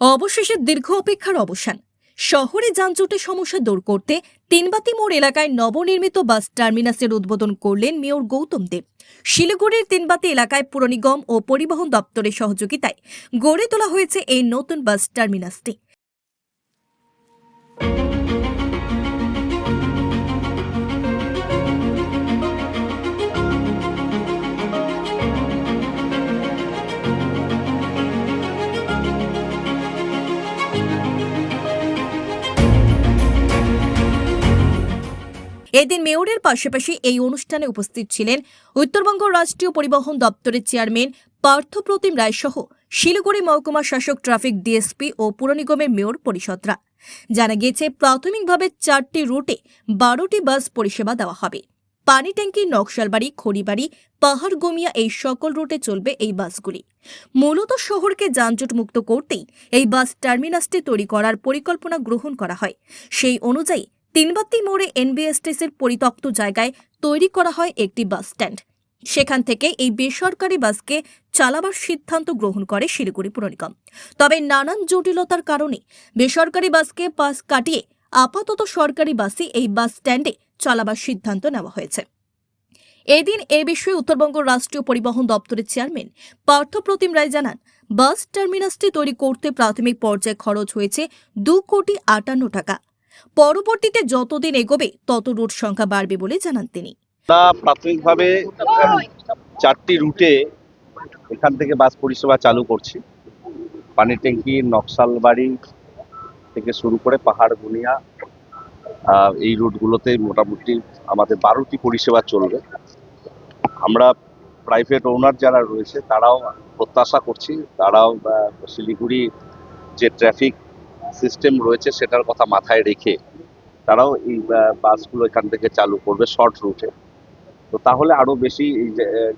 অবশেষে দীর্ঘ অপেক্ষার অবসান। শহরে যানজটের সমস্যা দূর করতে তিনবাতি মোড় এলাকায় নবনির্মিত বাস টার্মিনাসের উদ্বোধন করলেন মেয়র গৌতম দেব। শিলিগুড়ির তিনবাতি এলাকায় পুরনিগম ও পরিবহন দপ্তরের সহযোগিতায় গড়ে তোলা হয়েছে এই নতুন বাস টার্মিনাসটি। এদিন মেয়রের পাশাপাশি এই অনুষ্ঠানে উপস্থিত ছিলেন উত্তরবঙ্গ রাষ্ট্রীয় পরিবহন দপ্তরের চেয়ারম্যান পার্থপ্রতিম রায় সহ শিলিগুড়ি মহকুমা শাসক ট্রাফিক ডিএসপি ও পুর নিগমের মেয়র পরিষদরা। জানা গিয়েছে, প্রাথমিকভাবে চারটি রুটে বারোটি বাস পরিষেবা দেওয়া হবে। পানি ট্যাঙ্কি, নকশালবাড়ি, খড়িবাড়ি পাহাড় গমিয়া এই সকল রুটে চলবে এই বাসগুলি। মূলত শহরকে যানজট মুক্ত করতেই এই বাস টার্মিনাসটি তৈরি করার পরিকল্পনা গ্রহণ করা হয়। সেই অনুযায়ী তিনবাত্তি মোড়ে এনবিএসটিসির পরিত্যক্ত জায়গায় তৈরি করা হয় একটি বাস স্ট্যান্ড। সেখান থেকে এই বেসরকারি বাসকে চালাবার সিদ্ধান্ত গ্রহণ করে শিলিগুড়ি পুর নিগম। তবে নানান জটিলতার কারণে বেসরকারি বাসকে পাস কাটিয়ে আপাতত সরকারি বাসই এই বাস স্ট্যান্ডে চালাবার সিদ্ধান্ত নেওয়া হয়েছে। এদিন এ বিষয়ে উত্তরবঙ্গ রাষ্ট্রীয় পরিবহন দপ্তরের চেয়ারম্যান পার্থপ্রতিম রায় জানান, বাস টার্মিনাসটি তৈরি করতে প্রাথমিক পর্যায়ে খরচ হয়েছে দু কোটি আটান্ন টাকা। পরবর্তীতে যতদিন এগোবে, তত রুট সংখ্যা বাড়বে বলে জানান তিনি। প্রাথমিকভাবে চারটি রুটে এখান থেকে বাস পরিষেবা চালু করছি। পানি ট্যাঙ্কি, নকশালবাড়ি থেকে শুরু করে পাহাড়, গুনিয়া এই রুটগুলোতে মোটামুটি আমাদের বারোটি পরিষেবা চলবে। আমরা প্রাইভেট ওনার যারা রয়েছে, তারাও প্রত্যাশা করছি, তারাও শিলিগুড়ি যে ট্রাফিক সিস্টেম রয়েছে সেটার কথা মাথায় রেখে তারাও এই বাসগুলো এখান থেকে চালু করবে শর্ট রুটে তো তাহলে আরও বেশি এই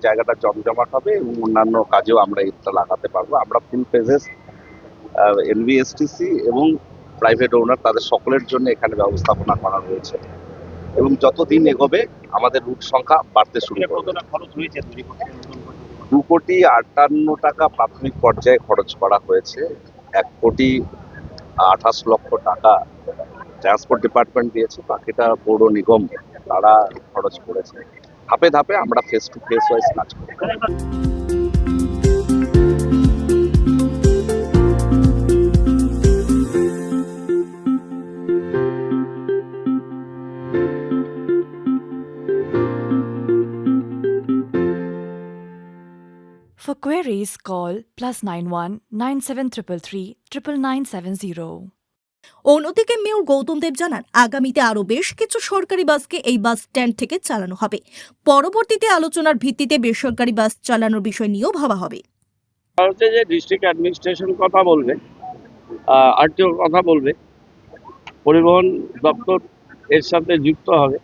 জায়গাটা জমজমাট হবে এবং অন্যান্য কাজেও আমরা এটা লাগাতে পারব। আমরা ফুল ফেজেস এনভিএসটিসি এবং প্রাইভেট ওনার তাদের সকলের জন্য এখানে ব্যবস্থাপনা করা রয়েছে। এবং যত দিন এগোবে আমাদের রুট সংখ্যা বাড়তে শুরু করবে। দু কোটি আটান্ন টাকা প্রাথমিক পর্যায়ে খরচ করা হয়েছে। এক কোটি আঠাশ লক্ষ টাকা ট্রান্সপোর্ট ডিপার্টমেন্ট দিয়েছে, বাকিটা পৌর নিগম, তারা খরচ করেছে। ধাপে ধাপে আমরা ফেস টু ফেস ওয়াইজ কাজ করি। For queries, call plus 91 9733 99970. অন্যদিকে মেয়র গৌতম দেব জানান আগামীতে আরও বেশ কিছু সরকারি বাসকে এই বাস স্ট্যান্ড থেকে চালানো হবে পরবর্তীতে আলোচনার ভিত্তিতে বেসরকারি বাস চালানোর বিষয় নিয়েও ভাবা হবে হচ্ছে যে ডিস্ট্রিক্ট অ্যাডমিনিস্ট্রেশন কথা বলবে আরটিও কথা বলবে পরিবহন দপ্তর এর সাথে যুক্ত হবে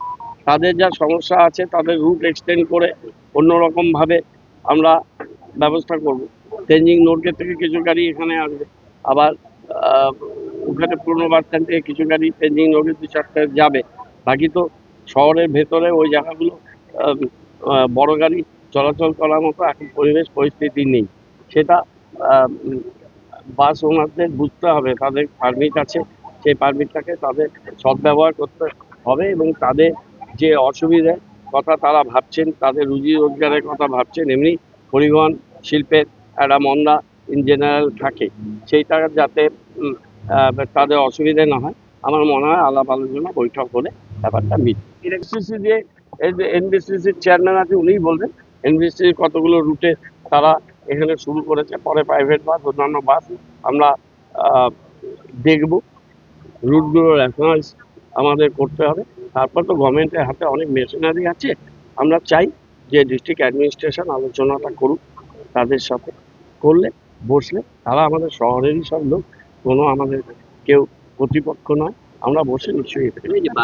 তাদের যা সমস্যা আছে তাদের রুট এক্সটেন্ড করে অন্যরকমভাবে আমরা ব্যবস্থা করব। চেঞ্জিং নোটগেট থেকে কিছু গাড়ি এখানে আসবে। আবার ওখানে পুরনো বাস স্ট্যান্ড থেকে কিছু গাড়ি চেঞ্জিং নোটগেট দু চারটে যাবে। বাকি তো শহরের ভেতরে ওই জায়গাগুলো বড় গাড়ি চলাচল করার মতো এখন পরিবেশ, পরিস্থিতি নেই। সেটা বাস ওনারদের বুঝতে হবে। তাদের পারমিট আছে, সেই পারমিটটাকে তাদের সদ্ব্যবহার করতে হবে এবং তাদের যে অসুবিধে কথা তারা ভাবছেন, তাদের রুজি রোজগারের কথা ভাবছেন, এমনি পরিবহন শিল্পের একটা মন্দা ইন জেনারেল থাকে। সেইটা যাতে তাদের অসুবিধে না হয়, আমার মনে হয় আলাপ আলোচনা, বৈঠক হলে ব্যাপারটা মিট। এনবিসিসি দিয়ে এনবিসিসির চেয়ারম্যান আছে, উনিই বলবেন এনবিসিসির কতগুলো রুটে তারা এখানে শুরু করেছে, পরে প্রাইভেট বাস অন্যান্য বাস আমরা দেখব। রুটগুলো রেফারেন্স আমাদের করতে হবে। তারপর তো গভর্নমেন্টের হাতে অনেক মেশিনারি আছে। আমরা চাই যে ডিস্ট্রিক্ট অ্যাডমিনিস্ট্রেশন আলোচনাটা করুক। তাদের সাথে করলে, বসলে, তারা আমাদের শহরেরই সব লোক, কোনো আমাদের কেউ প্রতিপক্ষ নয়। আমরা বসে নিশ্চয়ই